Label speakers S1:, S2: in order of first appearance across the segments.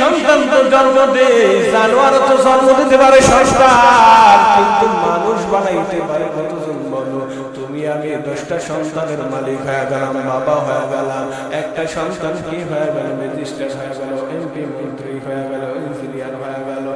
S1: সন্তান তো জন্ম দে জানোয়ার তো জন্ম দিতে পারে কিন্তু মানুষ বানাইতে পারে কতজন বলো তুমি আমি দশটা সন্তানের মালিক হয়ে গেলাম, বাবা হয়ে গেলাম, একটা সন্তান কি হয়ে গেল? হয়ে গেল, এমপি মন্ত্রী হয়ে গেল, ইঞ্জিনিয়ার হয়ে গেল,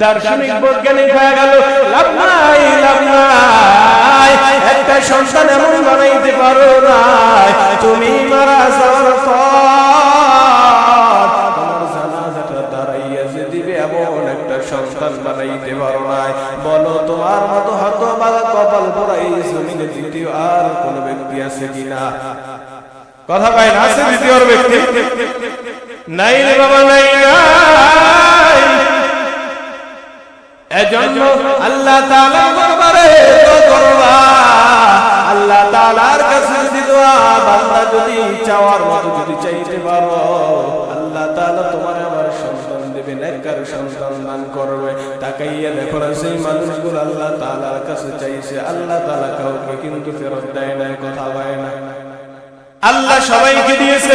S1: দার্শনিক বৈজ্ঞানিক হয়ে গেল, লাভ নাই লাভ নাই, একটা সন্তান এমন বানাইতে পারো না তুমি মারা যাওয়ার পর আছে কিনা কথা পাই না আছে দ্বিতীয় ব্যক্তি? নাই রে বাবা নাই এজন্য আল্লাহ তাআলার দরবারে দোয়া করবা আল্লাহ তাআলার কাছে যদি দোয়া, বান্দা যদি চাওয়ার মতো যদি চাইতে পারো, আল্লাহ তাআলা তোমার আবার দেবে নেককার সন্তান দান করবে। তাকাইয়া দেখো না, সেই মানুষগুলো আল্লাহ তাআলার কাছে চাইছে। আল্লাহ তাআলা কাউকে কিন্তু ফেরত দেয় না কথা হয় না। আল্লাহ সবাইকে দিয়েছে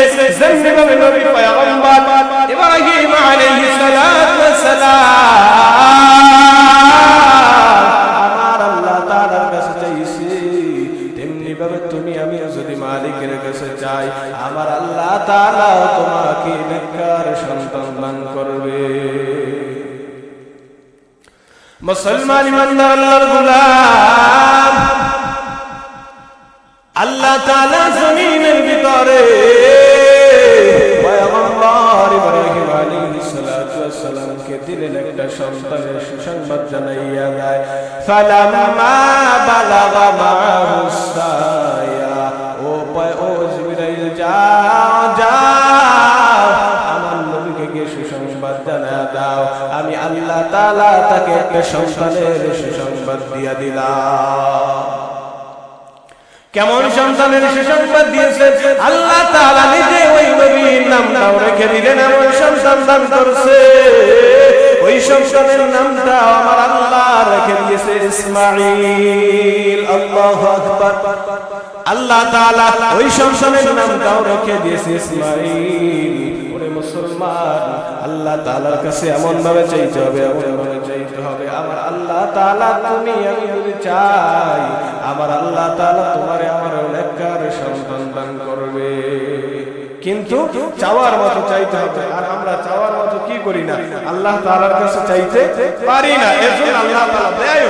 S1: যদি মালিকের কাছে চাই, আমার আল্লাহ তাআলা তোমাকে নেককার সন্তান দান করবে। মুসলমান ইমানদার আল্লাহর গোলাম, আল্লাহ তাআলা জমিনের ভিতরে সন্তানের সুসংবাদ জানাইয়া দেয়। ফালাম্মা বালাগা মাহুস যাও যাও, আমার নবীকে গিয়ে সুসংবাদ জানা দাও। আমি আল্লাহ তাকে একটা সন্তানের সুসংবাদ দিয়া দিলাম। কেমন সন্তানের সুসংবাদ দিয়েছে? আল্লাহ তাআলা নিজে ওই নবীর নামটাও রেখে দিলেন, এমন সন্তান দান করছে। ওই সন্তানের নামটা আমার আল্লাহ রেখে দিয়েছে ইসমাঈল, আল্লাহু আকবার। আল্লাহ তাআলা ওই সন্তানের নামটাও রেখে দিয়েছে ইসমাঈল। ওরে মুসলমান, আল্লাহ তাআলার কাছে এমন ভাবে চাইতে হবে এমন ভাবে চাইতে হবে। আমার আল্লাহ তাআলা তুমি চাই। আমার আল্লাহ তাআলা তোমারে আমার সন্তান দান করবে। কিন্তু চাওয়ার মতো চাইতে হবে, আর আমরা চাওয়ার মতো কি করি না? আল্লাহ তাআলার কাছে চাইতে পারি না, এজন্য আল্লাহ তাআলা দেয়